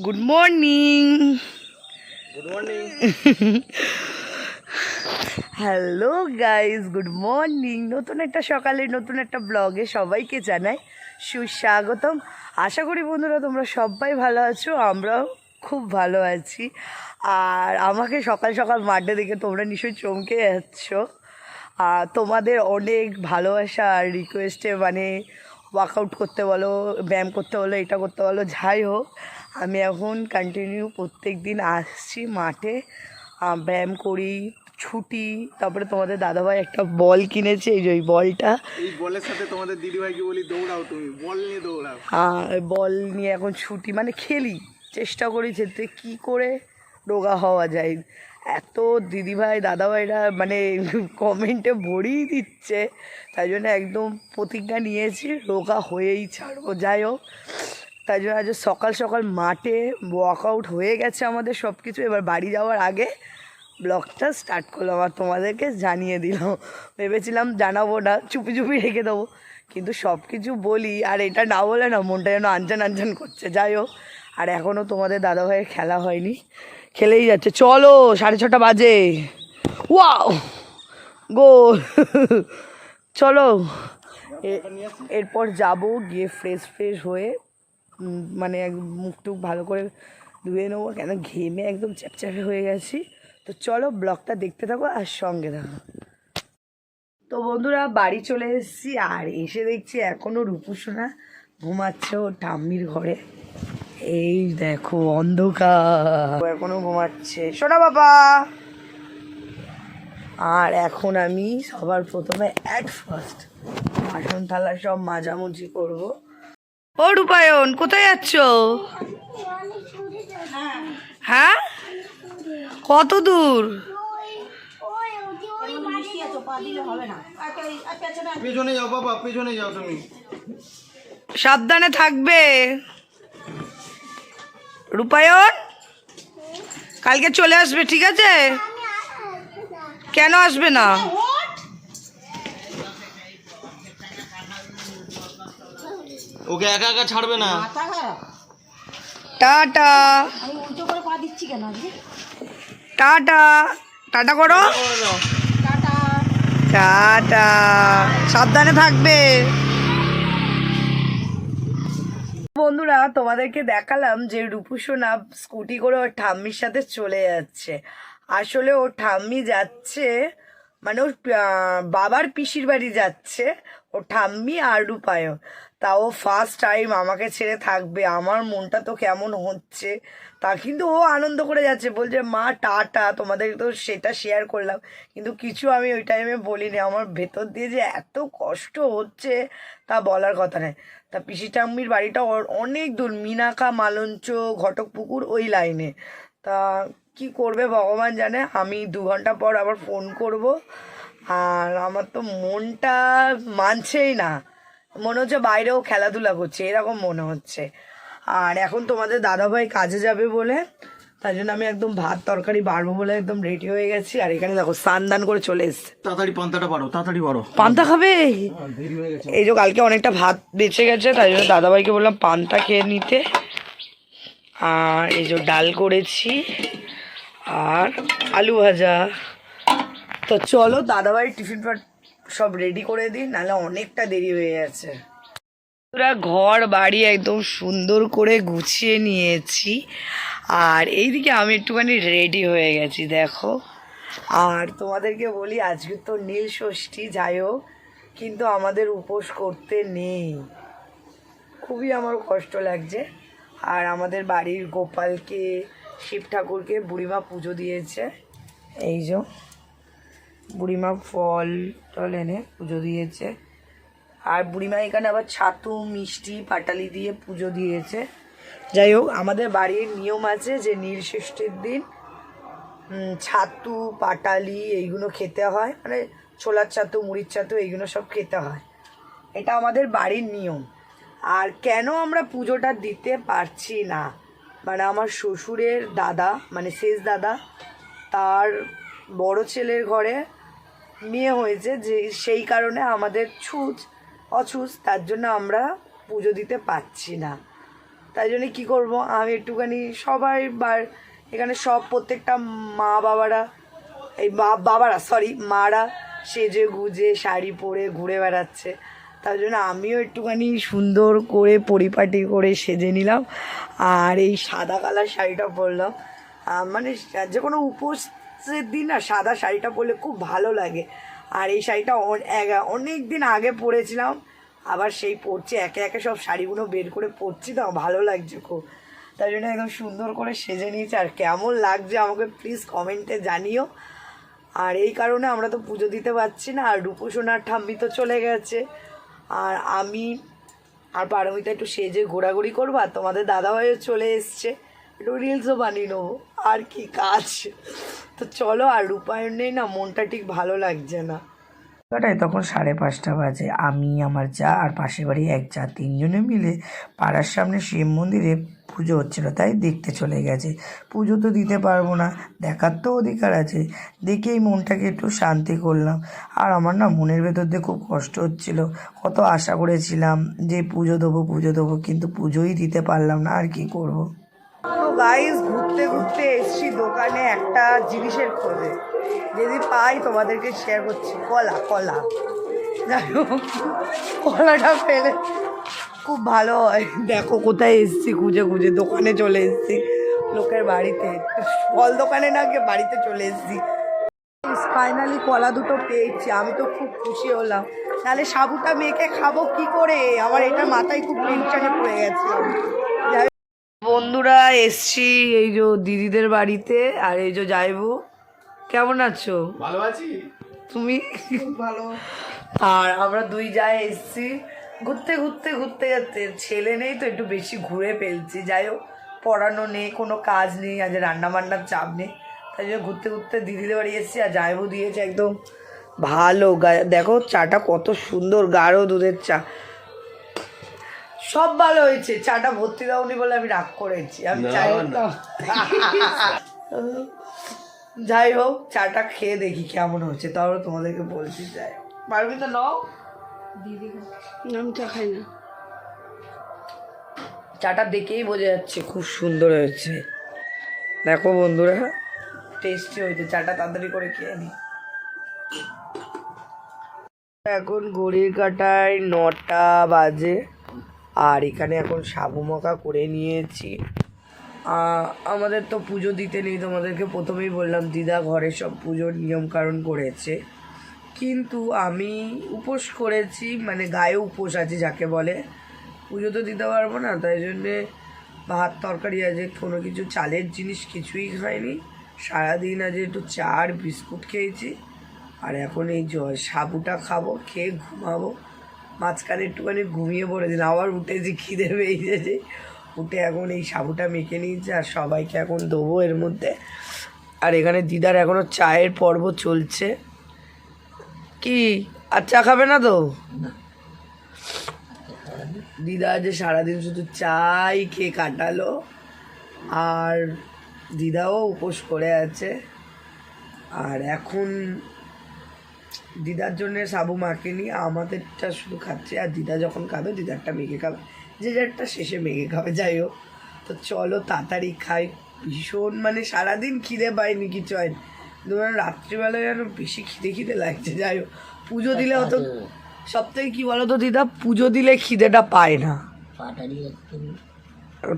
Good morning good morning hello guys good morning নতুন একটা সকালে নতুন একটা ব্লগে সবাইকে জানাই সুস্বাগতম। আশা করি বন্ধুরা তোমরা সবাই ভালো আছো আমরাও খুব ভালো আছি। আর আমাকে সকাল সকাল মাঠে দেখে তোমরা নিশ্চয়ই চমকে যাচ্ছ। আর তোমাদের অনেক ভালোবাসা আর রিকোয়েস্টে মানে ওয়ার্কআউট করতে বলো ব্যায়াম করতে বলো এটা করতে বলো যাই হোক। আমি এখন কন্টিনিউ প্রত্যেক দিন আসছি মাঠে ব্যায়াম করি ছুটি তারপরে তোমাদের দাদাভাই একটা বল কিনেছে এই যে ওই বলটা। এই বলের সাথে তোমাদের দিদিভাইকে বলি দৌড়াও তুমি বল নিয়ে দৌড়াও। আহ, বল নিয়ে এখন ছুটি মানে খেলি চেষ্টা করি যেতে কি করে রোগা হওয়া যায়। এত দিদিভাই দাদাভাইরা মানে কমেন্টে ভরিয়ে দিচ্ছে তাই জন্য একদম প্রতিজ্ঞা নিয়েছি রোগা হয়েই ছাড়বো যাই হোক। তাই জন্য আজ সকাল সকাল মাঠে ওয়ার্কআউট হয়ে গেছে আমাদের সব কিছু এবার বাড়ি যাওয়ার আগে ব্লগটা স্টার্ট করলাম আর তোমাদেরকে জানিয়ে দিলাম। ভেবেছিলাম জানাব না, চুপি চুপি রেখে দেবো। কিন্তু সব কিছু বলি, আর এটা না বলে না, মনটা যেন আনজান আনজান করছে। যাই হোক, আর এখনও তোমাদের দাদাভাইয়ের খেলা হয়নি। খেলেই যাচ্ছে। চলো, সাড়ে ছটা বাজে। ওয়াও গোল চলো এরপর যাব গিয়ে ফ্রেশ ফ্রেশ হয়ে মানে মুখ টুক ভালো করে ধুয়ে নেব, কেন ঘেমে একদম চ্যাপচ্যাপে হয়ে গেছি। তো চলো ব্লগটা দেখতে থাকো আর সঙ্গে থাকো। তো বন্ধুরা, বাড়ি চলে এসেছি আর এসে দেখছি এখনও রূপুসোনা ঘুমাচ্ছে ও ঠাম্মির ঘরে। এই দেখো অন্ধকার। এখনও ঘুমাচ্ছে। সোনা বাবা! আর এখন আমি সবার প্রথমে অ্যাট ফার্স্ট বাসন থালা সব মাজামুজি করব। ও রূপায়ণ কোথায় যাচ্ছ? হ্যাঁ? কত দূর? সাবধানে থাকবে। রূপায়ণ কালকে চলে আসবে ঠিক আছে? কেন আসবে না? ওকে একা একা ছাড়বে না। টাটা। টাটা। টাটা করো। টাটা সাবধানে থাকবে। বন্ধুরা তোমাদেরকে দেখালাম যে রূপুসোনা স্কুটি করে ওর ঠাম্মির সাথে চলে যাচ্ছে। আসলে ওর ঠাম্মি যাচ্ছে মানে ওর বাবার পিসির বাড়ি যাচ্ছে। ও ঠাম্মি আর রূপায়ণ। তা ও ফার্স্ট টাইম আমাকে ছেড়ে থাকবে। আমার মনটা তো কেমন হচ্ছে। তা কিন্তু ও আনন্দ করে যাচ্ছে। বলছে, মা, টাটা, তোমাদের তো সেটা শেয়ার করলাম। কিন্তু কিছু আমি ওই টাইমে বলিনি। আমার ভেতর দিয়ে যে এত কষ্ট হচ্ছে তা বলার কথা নয়। তা পিসি ঠাম্মির বাড়িটা অনেক দূর, মিনাকা, মালঞ্চ, ঘটকপুকুর ওই লাইনে তা কি করবে ভগবান জানে? আমি দু ঘণ্টা পর আবার ফোন করব। আর আমার তো মনটা মানছেই না। মনে হচ্ছে বাইরেও খেলাধুলা করছে এরকম মনে হচ্ছে। আর এখন তোমাদের দাদাভাই কাজে যাবে বলে তাই জন্য আমি একদম ভাত তরকারি বাড়বো বলে একদম রেডি হয়ে গেছি। আর এখানে দেখো স্নান দান করে চলে এসছে। তাড়াতাড়ি পান্তাটা পারো তাড়াতাড়ি পারো পান্তা খাবে? হয়ে এই যে কালকে অনেকটা ভাত বেঁচে গেছে তাই জন্য দাদাভাইকে বললাম পান্তা খেয়ে নিতে। আর এই যে ডাল করেছি আর আলু ভাজা। তো চলো দাদাভাই টিফিন সব রেডি করে দিই, নাহলে অনেকটা দেরি হয়ে যাচ্ছে। পুরা ঘর বাড়ি একদম সুন্দর করে গুছিয়ে নিয়েছি। আর এইদিকে আমি একটুখানি রেডি হয়ে গেছি, দেখো। আর তোমাদেরকে বলি, আজকে তো নীল ষষ্ঠী, যাই হোক, কিন্তু আমাদের উপোস করতে নেই। খুবই আমার কষ্ট লাগছে। আর আমাদের বাড়ির গোপালকে শিব ঠাকুরকে বুড়িমা পুজো দিয়েছে। এই যে। বুড়িমা ফল টল এনে পুজো দিয়েছে। আর বুড়িমা এখানে আবার ছাতু, মিষ্টি, পাটালি দিয়ে পুজো দিয়েছে। যাই হোক, আমাদের বাড়ির নিয়ম আছে যে নীল নীলষষ্ঠীর দিন ছাতু, পাটালি এইগুলো খেতে হয়। মানে ছোলার ছাতু, মুড়ির ছাতু এইগুলো সব খেতে হয়। এটা আমাদের বাড়ির নিয়ম। আর কেন আমরা পুজোটা দিতে পারছি না? মানে আমার শ্বশুরের দাদা মানে শেষ দাদা, তার বড় ছেলের ঘরে মেয়ে হয়েছে যে সেই কারণে আমাদের ছুঁচ, অছুচ, তার জন্য আমরা পুজো দিতে পারছি না। তাই জন্য কী করব? আমি একটুখানি সবাই বার, এখানে সব প্রত্যেকটা মা বাবারা এই বাবারা সরি মারা সেজে গুজে শাড়ি পরে ঘুরে বেড়াচ্ছে। তার জন্য আমিও একটুখানি সুন্দর করে পরিপাটি করে সেজে নিলাম। আর এই সাদা কালার শাড়িটা পরলাম। মানে যে কোনো উপোসের দিন না সাদা শাড়িটা পরলে খুব ভালো লাগে। আর এই শাড়িটা অনেক দিন আগে পরেছিলাম, আবার সেই পরছি, একে একে সব শাড়িগুলো বের করে পরছি তো, ভালো লাগছে খুব। তাই জন্য একদম সুন্দর করে সেজে নিয়েছি, আর কেমন লাগছে আমাকে প্লিজ কমেন্টে জানিও। আর এই কারণে আমরা তো পুজো দিতে পারছি না, আর রূপসোনার ঠাম্মি তো চলে গেছে। আর আমি আর পারমিতা একটু সেজে ঘোরাঘুরি করব, আর তোমাদের দাদাভাইও চলে এসছে। রিলসও বানিয়ে নেব। আর কি কাজ? তো চলো, আর রূপায়ণ নেই না, মনটা ঠিক ভালো লাগছে না। কটায় তখন সাড়ে পাঁচটা বাজে। আমি, আমার যা আর পাশের বাড়ি এক যা, তিনজনে মিলে পাড়ার সামনে শিব মন্দিরে পুজো হচ্ছিল, তাই দেখতে চলে গেছে। পুজো তো দিতে পারব না, দেখার তো অধিকার আছে। দেখেই মনটাকে একটু শান্তি করলাম। আর আমার না মনের ভেতর দিয়ে খুব কষ্ট হচ্ছিল। কত আশা করেছিলাম যে পুজো দেবো পুজো দেবো, কিন্তু পুজোই দিতে পারলাম না, আর কি করব। তো গাইস ঘুরতে ঘুরতে এসছি দোকানে একটা জিনিসের খোঁজে। যদি পাই তোমাদেরকে শেয়ার করছি। কলা কলা। যাই কলাটা ফেলে। খুব ভালো হয়। দেখো কোথায় এসছি খুঁজে খুঁজে। দোকানে চলে এসছি। লোকের বাড়িতে। ফল দোকানে না গিয়ে বাড়িতে চলে এসছি। ফাইনালি কলা দুটো পেয়েছি। আমি তো খুব খুশি হলাম। তাহলে সাবুটা মেখে খাব কি করে? আমার এটা মাথায় খুব টেনশনে পড়ে হোক, বন্ধুরা এসছি এই যে দিদিদের বাড়িতে আর এই যে যাইবো। কেমন আছো? ভালো আছি। তুমি? ভালো। আর আমরা দুই যায় এসছি। ঘুরতে ঘুরতে ঘুরতে ঘুরতে ছেলে নেই তো একটু বেশি ঘুরে ফেলছি। যাই হোক পড়ানো নেই কোনো কাজ নেই আজ রান্না বান্নার চাপ নেই। তাই জন্য ঘুরতে ঘুরতে দিদিদের বাড়ি এসেছি আর জায়বু দিয়েছে একদম ভালো গা- দেখো চাটা কত সুন্দর গাঢ় দুধের চা। সব ভালো হয়েছে। চাটা ভর্তি দাওনি বলে আমি রাগ করেছি। আমি চাই যাই হোক চাটা খেয়ে দেখি কেমন হচ্ছে তাহলে তোমাদেরকে বলছি যাই পারবি তো নাও। আমি চা খাই না। চাটা দেখেই বোঝা যাচ্ছে খুব সুন্দর হয়েছে। দেখো বন্ধুরা টেস্টি হয়েছে। চাটা তাড়াতাড়ি করে খেয়ে নি। এখন ঘড়ির কাটায় নটা বাজে। আর এখানে এখন সাবু মকা করে নিয়েছি। আমাদের তো পুজো দিতে নেই, তোমাদেরকে প্রথমেই বললাম, দিদা ঘরে সব পুজোর নিয়মকানুন করেছে। কিন্তু আমি উপোস করেছি মানে গায়ে উপোস আছে যাকে বলে। পুজো তো দিতে পারব না, তাই জন্যে ভাত, তরকারি আছে কোনো কিছু, চালের জিনিস কিছুই খাইনি। সারাদিন আজ একটু চা আর বিস্কুট খেয়েছি। আর এখন এই সাবুটা খাব, খেয়ে ঘুমাবো। মাঝখানে একটুখানি ঘুমিয়ে পড়েছিলাম আবার উঠেছি খিদে পেয়েছে। উঠে এখন এই সাবুটা মেখে নিয়েছি আর সবাইকে এখন দেবো এর মধ্যে। আর এখানে দিদার এখনও চায়ের পর্ব চলছে। কি? আর চা খাবে না তো? দিদা যে সারাদিন শুধু চাই খেয়ে কাটালো। আর দিদাও উপোস করে আছে। আর এখন দিদার জন্য সাবু মাখেনি আমাদেরটা শুধু খাচ্ছে আর দিদা যখন খাবে দিদারটা মেখে খাবে। যে যারটা শেষে মেখে খাবে যাই হোক। তো চলো তাড়াতাড়ি খাই। ভীষণ মানে সারাদিন খিদে পাইনি কিছু হয়নি কিন্তু মানে রাত্রিবেলায় যেন বেশি খিদে খিদে লাগছে যাই হোক। পুজো দিলে অত সব থেকে কী বলো তো দিদা? পুজো দিলে খিদেটা পায় না।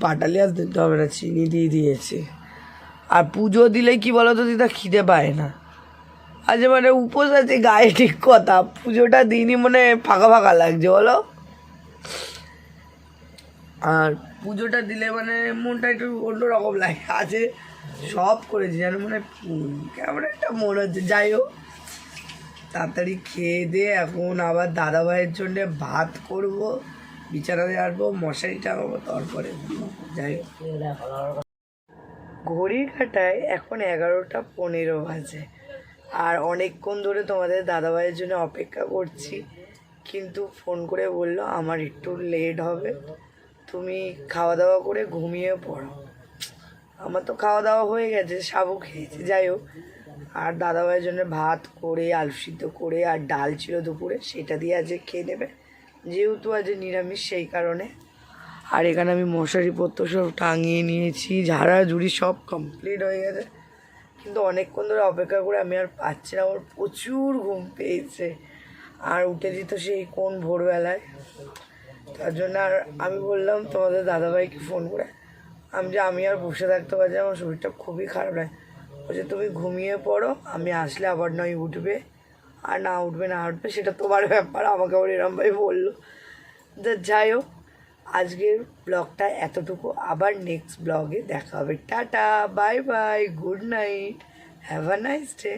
পাটালি আজ দিতে হবে না চিনি দিয়ে দিয়েছি। আর পুজো দিলে কি বলো তো দিদা? খিদে পায় না। আজ মানে উপোস আছে, গায়ে ঠিক কথা। পুজোটা দিনই মানে ফাঁকা ফাঁকা লাগছে, বলো? আর পুজোটা দিলে মানে মনটা একটু অন্যরকম লাগে। আছে, সব করেছি, যেন মানে কেমন একটা মনে হচ্ছে যাই হোক, তাড়াতাড়ি খেয়ে দিয়ে এখন আবার দাদা ভাইয়ের জন্যে ভাত করব। বিছানাতে আসব মশারি টাঙাবো তারপরে যাই হোক। ঘড়ি কাটায় এখন এগারোটা পনেরো বাজে। আর অনেকক্ষণ ধরে তোমাদের দাদাভাইয়ের জন্য অপেক্ষা করছি। কিন্তু ফোন করে বলল, আমার একটু লেট হবে। তুমি খাওয়া দাওয়া করে ঘুমিয়ে পড়ো। আমার তো খাওয়া দাওয়া হয়ে গেছে সাবু খেয়েছি, যাই হোক। আর দাদাভাইয়ের জন্য ভাত করে, আলু সিদ্ধ করে আর ডাল ছিল দুপুরে, সেটা দিয়ে আজকে খেয়ে নেবে। যেহেতু আজ নিরামিষ, সেই কারণে। আর এখানে আমি মশারি পত্র সব টাঙিয়ে নিয়েছি, ঝাড়াঝুড়ি সব কমপ্লিট হয়ে গেছে। কিন্তু অনেকক্ষণ ধরে অপেক্ষা করে আমি আর পাচ্ছি না। আমার প্রচুর ঘুম পেয়েছে। আর উঠেছি তো সেই কোন ভোরবেলায়। তার জন্য আর আমি বললাম, তোমাদের দাদাভাইকে ফোন করে। আমি যে, আমি আর বসে থাকতে পারছি আমার শরীরটা খুবই খারাপ লাগে বলছে তুমি ঘুমিয়ে পড়ো। আমি আসলে আবার নয়, উঠবে। আর না উঠবে না উঠবে সেটা তোমার ব্যাপার। আমাকে আবার এরমভাবে বলল। যাই হোক আজকের ব্লগটা এতটুকু। আবার নেক্সট ব্লগে দেখা হবে। Tata bye bye good night have a nice day